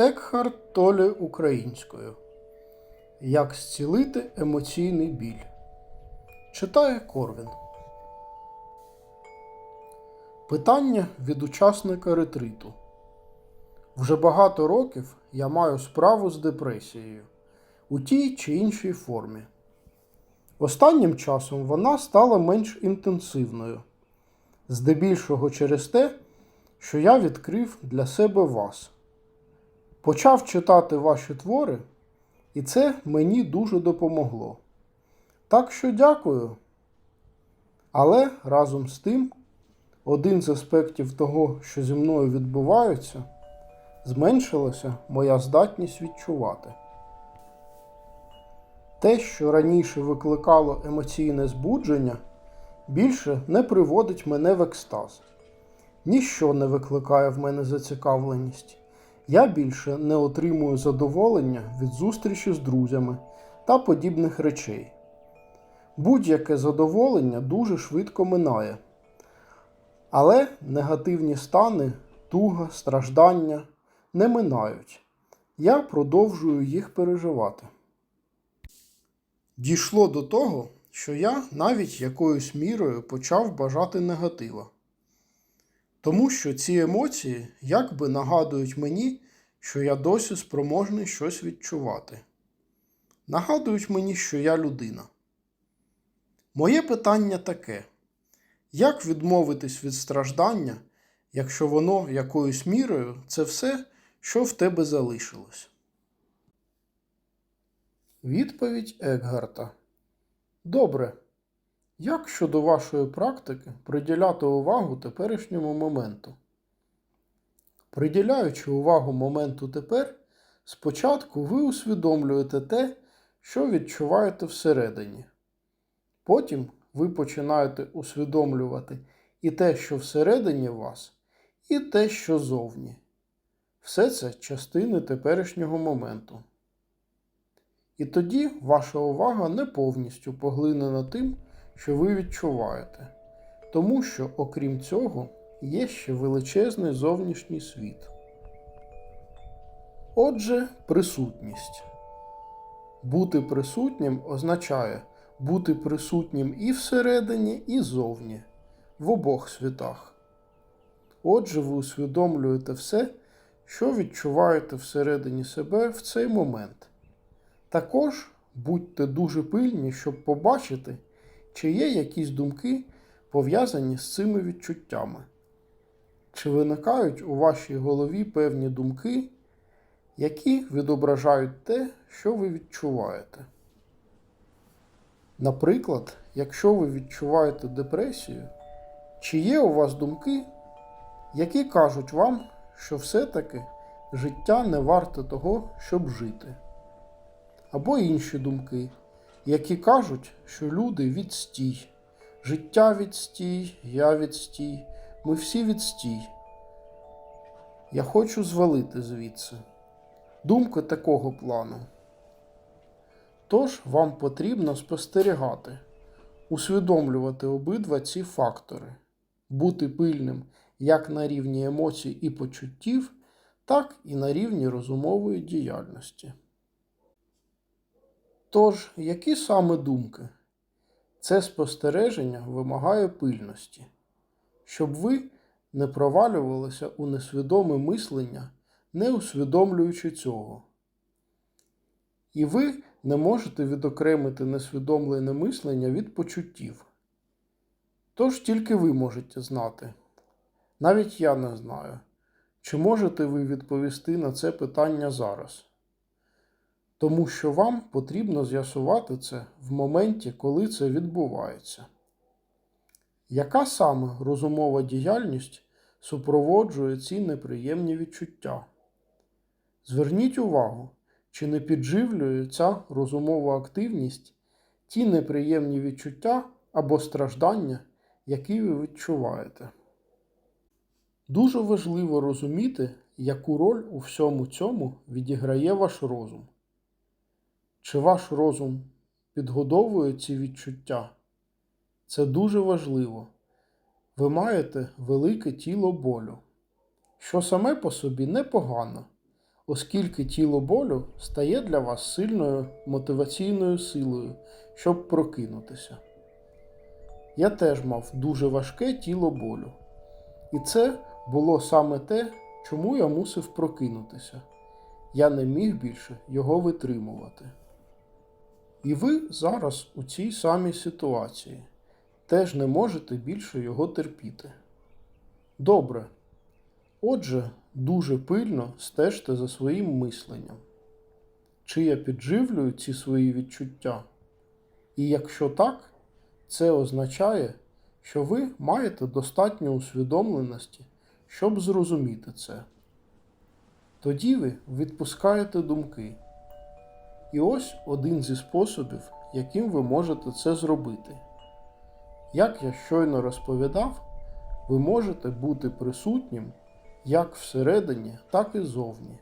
Екхарт Толе українською. Як зцілити емоційний біль. Читає Корвін. Питання від учасника ретриту. Вже багато років я маю справу з депресією у тій чи іншій формі. Останнім часом вона стала менш інтенсивною, здебільшого через те, що я відкрив для себе вас. Почав читати ваші твори, і це мені дуже допомогло. Так що дякую. Але разом з тим, один з аспектів того, що зі мною відбувається, зменшилася моя здатність відчувати. Те, що раніше викликало емоційне збудження, більше не приводить мене в екстаз. Ніщо не викликає в мене зацікавленість. Я більше не отримую задоволення від зустрічі з друзями та подібних речей. Будь-яке задоволення дуже швидко минає. Але негативні стани, туга, страждання не минають. Я продовжую їх переживати. Дійшло до того, що я навіть якоюсь мірою почав бажати негатива. Тому що ці емоції якби нагадують мені, що я досі спроможний щось відчувати. Нагадують мені, що я людина. Моє питання таке: як відмовитись від страждання, якщо воно якоюсь мірою це все, що в тебе залишилось? Відповідь Екгарта. Добре. Як щодо вашої практики приділяти увагу теперішньому моменту? Приділяючи увагу моменту тепер, спочатку ви усвідомлюєте те, що відчуваєте всередині. Потім ви починаєте усвідомлювати і те, що всередині вас, і те, що зовні. Все це частини теперішнього моменту. І тоді ваша увага не повністю поглинена тим, що ви відчуваєте, тому що, окрім цього, є ще величезний зовнішній світ. Отже, присутність. Бути присутнім означає бути присутнім і всередині, і зовні, в обох світах. Отже, ви усвідомлюєте все, що відчуваєте всередині себе в цей момент. Також будьте дуже пильні, щоб побачити, чи є якісь думки, пов'язані з цими відчуттями. Чи виникають у вашій голові певні думки, які відображають те, що ви відчуваєте? Наприклад, якщо ви відчуваєте депресію, чи є у вас думки, які кажуть вам, що все-таки життя не варте того, щоб жити? Або інші думки, які кажуть, що люди відстій, життя відстій, я відстій, ми всі відстій. Я хочу звалити звідси. Думки такого плану. Тож вам потрібно спостерігати, усвідомлювати обидва ці фактори, бути пильним як на рівні емоцій і почуттів, так і на рівні розумової діяльності. Тож, які саме думки? Це спостереження вимагає пильності, щоб ви не провалювалися у несвідоме мислення, не усвідомлюючи цього. І ви не можете відокремити несвідомлене мислення від почуттів. Тож тільки ви можете знати. Навіть я не знаю, чи можете ви відповісти на це питання зараз. Тому що вам потрібно з'ясувати це в моменті, коли це відбувається. Яка саме розумова діяльність супроводжує ці неприємні відчуття? Зверніть увагу, чи не підживлює ця розумова активність ті неприємні відчуття або страждання, які ви відчуваєте. Дуже важливо розуміти, яку роль у всьому цьому відіграє ваш розум. Чи ваш розум підгодовує ці відчуття? Це дуже важливо. Ви маєте велике тіло болю, що саме по собі непогано, оскільки тіло болю стає для вас сильною мотиваційною силою, щоб прокинутися. Я теж мав дуже важке тіло болю. І це було саме те, чому я мусив прокинутися. Я не міг більше його витримувати. І ви зараз у цій самій ситуації теж не можете більше його терпіти. Добре. Отже, дуже пильно стежте за своїм мисленням. Чи я підживлюю ці свої відчуття? І якщо так, це означає, що ви маєте достатньо усвідомленості, щоб зрозуміти це. Тоді ви відпускаєте думки. І ось один зі способів, яким ви можете це зробити. Як я щойно розповідав, ви можете бути присутнім як всередині, так і зовні.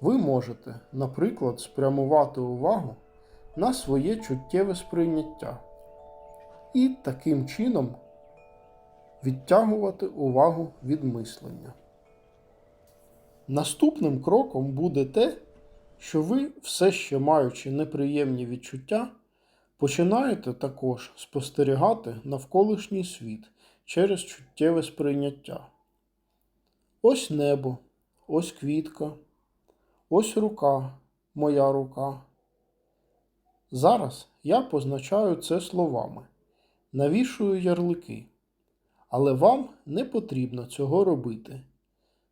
Ви можете, наприклад, спрямувати увагу на своє чуттєве сприйняття і таким чином відтягувати увагу від мислення. Наступним кроком буде те, що ви, все ще маючи неприємні відчуття, починаєте також спостерігати навколишній світ через чуттєве сприйняття. Ось небо, ось квітка, ось рука, моя рука. Зараз я позначаю це словами, навішую ярлики, але вам не потрібно цього робити.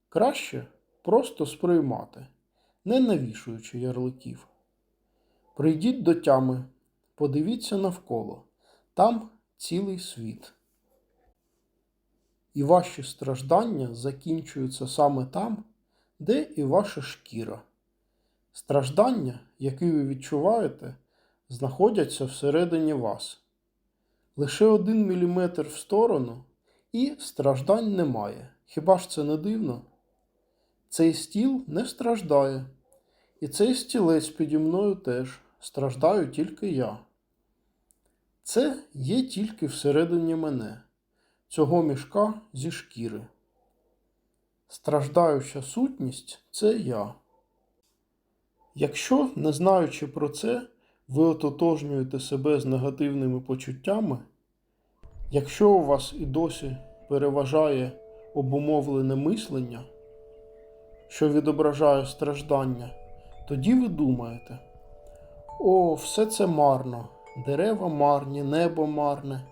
Краще просто сприймати, не навішуючи ярликів. Прийдіть до тями, подивіться навколо, там цілий світ. І ваші страждання закінчуються саме там, де і ваша шкіра. Страждання, які ви відчуваєте, знаходяться всередині вас. Лише один міліметр в сторону і страждань немає. Хіба ж це не дивно? Цей стіл не страждає, і цей стілець піді мною теж страждаю тільки я. Це є тільки всередині мене, цього мішка зі шкіри. Страждаюча сутність це я. Якщо, не знаючи про це, ви ототожнюєте себе з негативними почуттями, якщо у вас і досі переважає обумовлене мислення, що відображає страждання, тоді ви думаєте: о, все це марно, дерева марні, небо марне.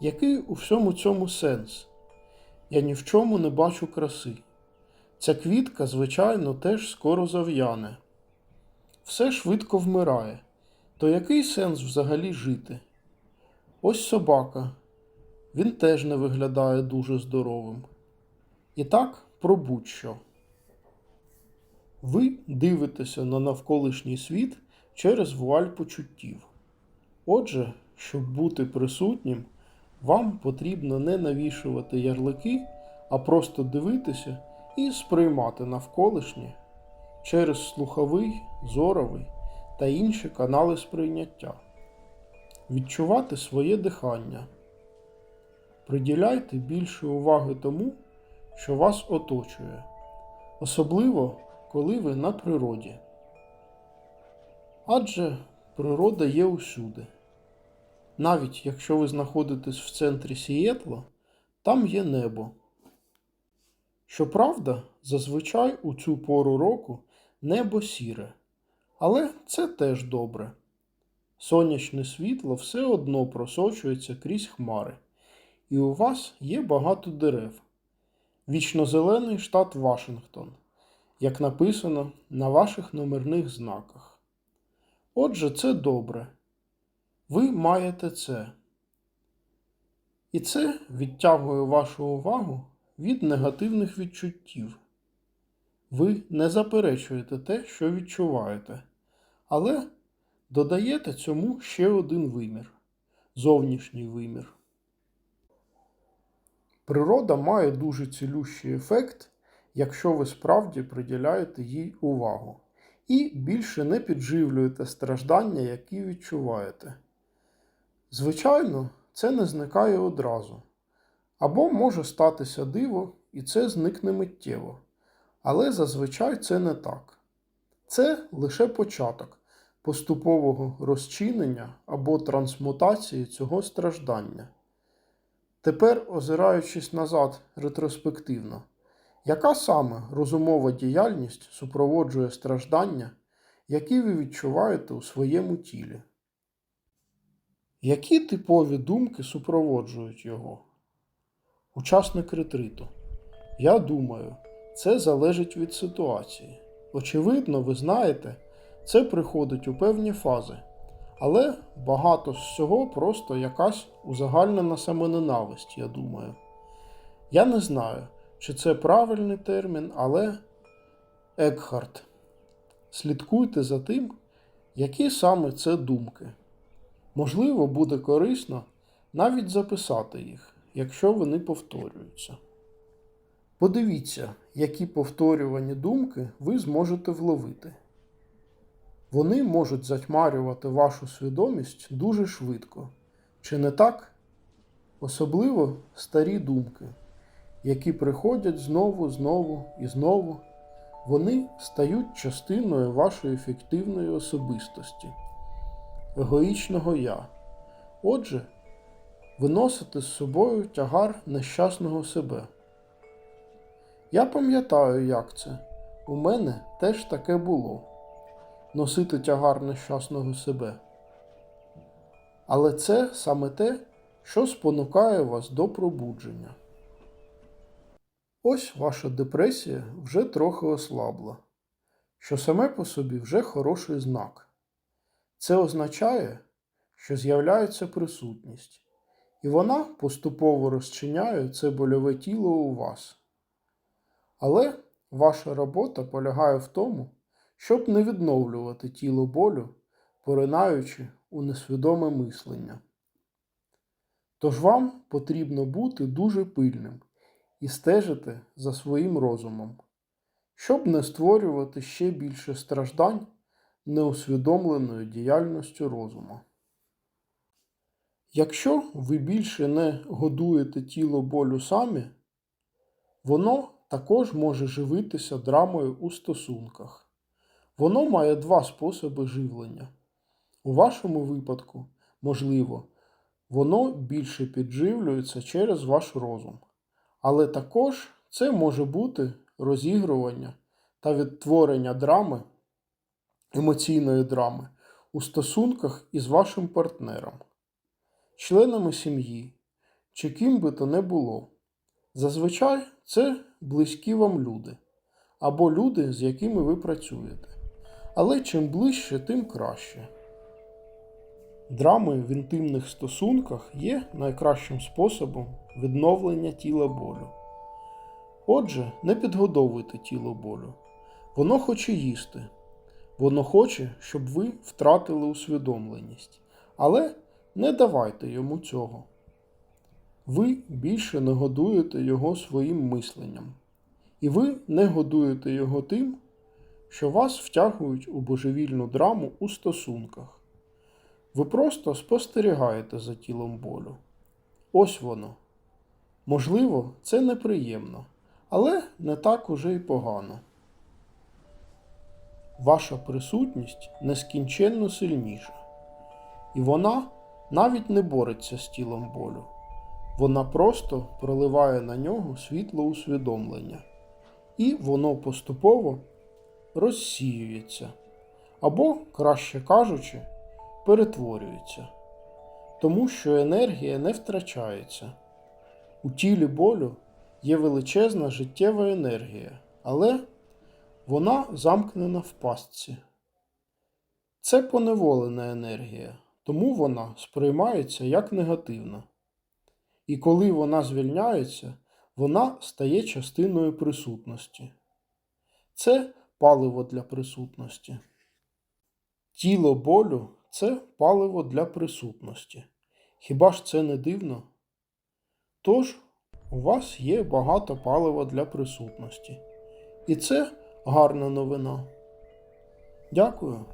Який у всьому цьому сенс? Я ні в чому не бачу краси. Ця квітка, звичайно, теж скоро зав'яне. Все швидко вмирає. То який сенс взагалі жити? Ось собака. Він теж не виглядає дуже здоровим. І так про будь-що. Ви дивитеся на навколишній світ через вуаль почуттів. Отже, щоб бути присутнім, вам потрібно не навішувати ярлики, а просто дивитися і сприймати навколишнє через слуховий, зоровий та інші канали сприйняття. Відчувати своє дихання. Приділяйте більше уваги тому, що вас оточує, особливо коли ви на природі. Адже природа є усюди. Навіть якщо ви знаходитесь в центрі Сієтла, там є небо. Щоправда, зазвичай у цю пору року небо сіре, але це теж добре. Сонячне світло все одно просочується крізь хмари, і у вас є багато дерев. Вічнозелений штат Вашингтон, як написано на ваших номерних знаках. Отже, це добре. Ви маєте це. І це відтягує вашу увагу від негативних відчуттів. Ви не заперечуєте те, що відчуваєте, але додаєте цьому ще один вимір зовнішній вимір. Природа має дуже цілющий ефект, якщо ви справді приділяєте їй увагу і більше не підживлюєте страждання, які відчуваєте. Звичайно, це не зникає одразу. Або може статися диво, і це зникне миттєво. Але зазвичай це не так. Це лише початок поступового розчинення або трансмутації цього страждання. Тепер, озираючись назад ретроспективно, яка саме розумова діяльність супроводжує страждання, які ви відчуваєте у своєму тілі? Які типові думки супроводжують його? Учасник ретриту. Я думаю, це залежить від ситуації. Очевидно, ви знаєте, це приходить у певні фази, але багато з цього просто якась узагальнена самоненависть, я думаю. Я не знаю, чи це правильний термін, але Екхарт. Слідкуйте за тим, які саме це думки. Можливо, буде корисно навіть записати їх, якщо вони повторюються. Подивіться, які повторювані думки ви зможете вловити. Вони можуть затьмарювати вашу свідомість дуже швидко. Чи не так? Особливо старі думки, які приходять знову, знову і знову, вони стають частиною вашої фіктивної особистості, егоїчного я. Отже, ви носите з собою тягар нещасного себе. Я пам'ятаю, як це. У мене теж таке було носити тягар нещасного себе. Але це саме те, що спонукає вас до пробудження. Ось ваша депресія вже трохи ослабла, що саме по собі вже хороший знак. Це означає, що з'являється присутність, і вона поступово розчиняє це больове тіло у вас. Але ваша робота полягає в тому, щоб не відновлювати тіло болю, поринаючи у несвідоме мислення. Тож вам потрібно бути дуже пильним і стежити за своїм розумом, щоб не створювати ще більше страждань неусвідомленою діяльністю розуму. Якщо ви більше не годуєте тіло болю самі, воно також може живитися драмою у стосунках. Воно має два способи живлення. У вашому випадку, можливо, воно більше підживлюється через ваш розум. Але також це може бути розігрування та відтворення драми, емоційної драми у стосунках із вашим партнером, членами сім'ї чи ким би то не було. Зазвичай це близькі вам люди або люди, з якими ви працюєте. Але чим ближче, тим краще. Драми в інтимних стосунках є найкращим способом відновлення тіла болю. Отже, не підгодовуйте тіло болю. Воно хоче їсти. Воно хоче, щоб ви втратили усвідомленість. Але не давайте йому цього. Ви більше не годуєте його своїм мисленням. І ви не годуєте його тим, що вас втягують у божевільну драму у стосунках. Ви просто спостерігаєте за тілом болю. Ось воно. Можливо, це неприємно, але не так уже й погано. Ваша присутність нескінченно сильніша, і вона навіть не бореться з тілом болю. Вона просто проливає на нього світло усвідомлення, і воно поступово розсіюється, або, краще кажучи, перетворюється, тому що енергія не втрачається. У тілі болю є величезна життєва енергія, але вона замкнена в пастці. Це поневолена енергія, тому вона сприймається як негативна. І коли вона звільняється, вона стає частиною присутності. Це паливо для присутності. Тіло болю це паливо для присутності. Хіба ж це не дивно? Тож, у вас є багато палива для присутності. І це гарна новина. Дякую.